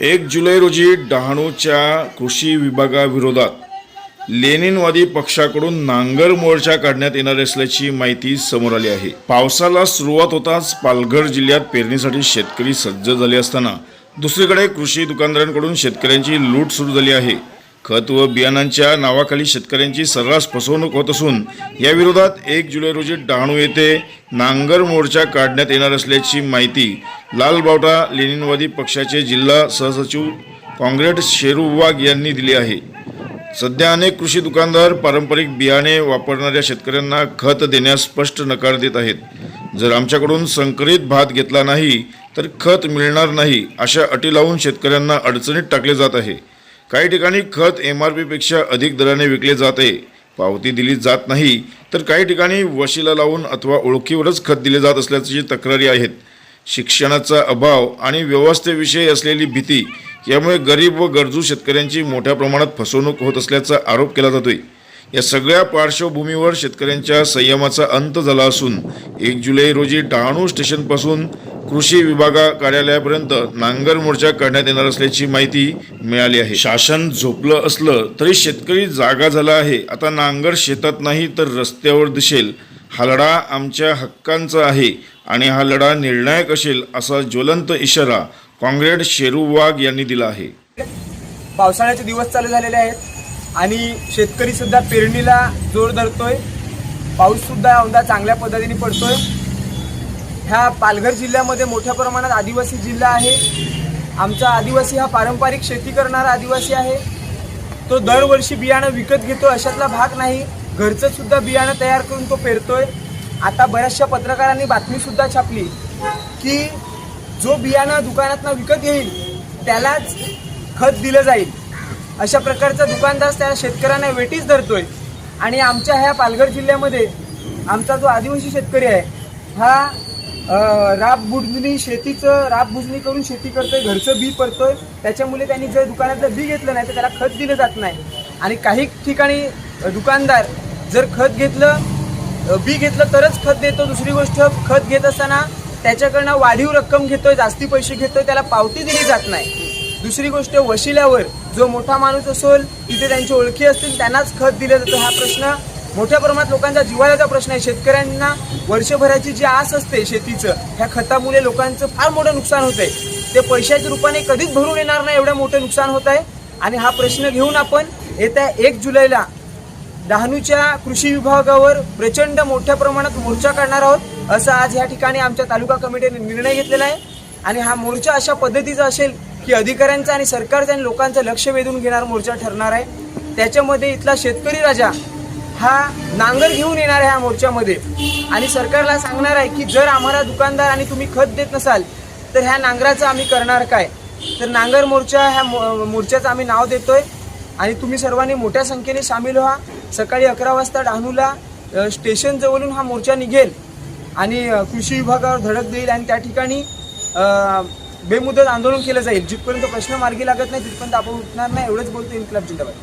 एक जुलै रोजी डहाणूच्या कृषी विभागाविरोधात लेनिनवादी पक्षाकडून नांगर मोर्चा काढण्यात येणार असल्याची माहिती समोर आली आहे. पावसाला सुरुवात होताच पालघर जिल्ह्यात पेरणीसाठी शेतकरी सज्ज झाले असताना दुसरीकडे कृषी दुकानदारांकडून शेतकऱ्यांची लूट सुरू झाली आहे. खत व बियाणांच्या नावाखाली शेतकऱ्यांची सर्रास फसवणूक होत असून या विरोधात एक जुलै रोजी डहाणू येथे नांगर मोर्चा काढण्यात येणार असल्याची माहिती लालबावटा लेनिनवादी पक्षाचे जिल्हा सहसचिव काँग्रेड शेरू वाघ यांनी दिली आहे. सध्या अनेक कृषी दुकानदार पारंपरिक बियाणे वापरणाऱ्या शेतकऱ्यांना खत देण्यास स्पष्ट नकार देत आहेत. जर आमच्याकडून संकरित भात घेतला नाही तर खत मिळणार नाही अशा अटी लावून शेतकऱ्यांना अडचणीत टाकले जात आहे. काही ठिकाणी खत एम आर पीपेक्षा अधिक दराने विकले जाते. पावती दिली जात नाही तर काही ठिकाणी वशीला लावून अथवा ओळखीवरच खत दिले जात असल्याची तक्रारी आहेत. शिक्षणाचा अभाव आणि व्यवस्थेविषयी असलेली भीती यामुळे गरीब व गरजू शेतकऱ्यांची मोठ्या प्रमाणात फसवणूक होत असल्याचा आरोप केला जातोय. या सगळ्या पार्श्वभूमीवर शेतकऱ्यांच्या संयमाचा अंत झाला असून एक जुलै रोजी डहाणू स्टेशनपासून कृषी विभागा कार्यालयापर्यंत नांगर मोर्चा काढण्यात येणार असल्याची माहिती मिळाली आहे. शासन झोपलं असलं तरी शेतकरी जागा झाला आहे. आता नांगर शेतात नाही तर रस्त्यावर दिसेल. हा लढा आमच्या हक्कांचा आहे आणि हा लढा निर्णायक असेल असा ज्वलंत इशारा काँग्रेड शेरू वाघ यांनी दिला आहे. पावसाळ्याचे दिवस चालू झालेले आहेत आणि शेतकरी सुद्धा पेरणीला जोर धरतोय. पाऊस सुद्धा औंधा चांगल्या पद्धतीने पडतोय. ह्या पालघर जिल्ह्यामध्ये मोठ्या प्रमाणात आदिवासी जिल्हा आहे. आमचा आदिवासी हा पारंपरिक शेती करणारा आदिवासी आहे. तो दरवर्षी बियाणं विकत घेतो अशातला भाग नाही. घरचं सुद्धा बियाणं तयार करून तो पेरतोय. आता बऱ्याचशा पत्रकारांनी बातमीसुद्धा छापली की जो बियाणं दुकानातनं विकत येईल त्यालाच खत दिलं जाईल. अशा प्रकारचा दुकानदार त्या शेतकऱ्यांना वेटीच धरतोय. आणि आमच्या ह्या पालघर जिल्ह्यामध्ये आमचा जो आदिवासी शेतकरी आहे हा राब बुजणी शेतीचं राब बुजणी करून शेती करतोय घरचं बी पडतोय त्याच्यामुळे त्यांनी जर दुकानातलं बी घेतलं नाही तर त्याला खत दिलं जात नाही. आणि काही ठिकाणी दुकानदार जर खत घेतलं बी घेतलं तरच खत देतो. दुसरी गोष्ट खत घेत असताना त्याच्याकडनं वाढीव रक्कम घेतोय जास्ती पैसे घेतोय त्याला पावती दिली जात नाही. दुसरी गोष्ट वशिल्यावर जो मोठा माणूस असेल तिथे त्यांची ओळखी असतील त्यांनाच खत दिलं जातं. हा प्रश्न मोठ्या प्रमाणात लोकांचा जिव्हाळ्याचा प्रश्न आहे. शेतकऱ्यांना वर्षभराची जी आस असते शेतीचं ह्या खतामुळे लोकांचं फार मोठं नुकसान होत आहे ते पैशाच्या रूपाने कधीच भरून येणार नाही एवढं मोठं नुकसान होत आहे. आणि हा प्रश्न घेऊन आपण येत्या एक जुलैला डहाणूच्या कृषी विभागावर प्रचंड मोठ्या प्रमाणात मोर्चा काढणार आहोत असं आज या ठिकाणी आमच्या तालुका कमिटीने निर्णय घेतलेला आहे. आणि हा मोर्चा अशा पद्धतीचा असेल की अधिकाऱ्यांचा आणि सरकारचा आणि लोकांचं लक्ष वेधून घेणार मोर्चा ठरणार आहे. त्याच्यामध्ये इथला शेतकरी राजा हा नांगर घेऊन येणार आहे ह्या मोर्चामध्ये. आणि सरकारला सांगणार आहे की जर आम्हाला दुकानदार आणि तुम्ही खत देत नसाल तर ह्या नांगराचं आम्ही करणार काय? तर नांगर मोर्चा ह्या मो- मोर्चाचं आम्ही नाव देतोय. आणि तुम्ही सर्वांनी मोठ्या संख्येने सामील व्हा. सकाळी अकरा वाजता डहाणूला स्टेशन जवळून हा मोर्चा निघेल. आणि कृषी विभागावर धडक देईल आणि त्या ठिकाणी बेमुदत आंदोलन केलं जाईल. जिथपर्यंत प्रश्न मार्गी लागत नाही तिथपर्यंत आपण उठणार नाही एवढंच बोलतो इन्कलाब जिंदाबाद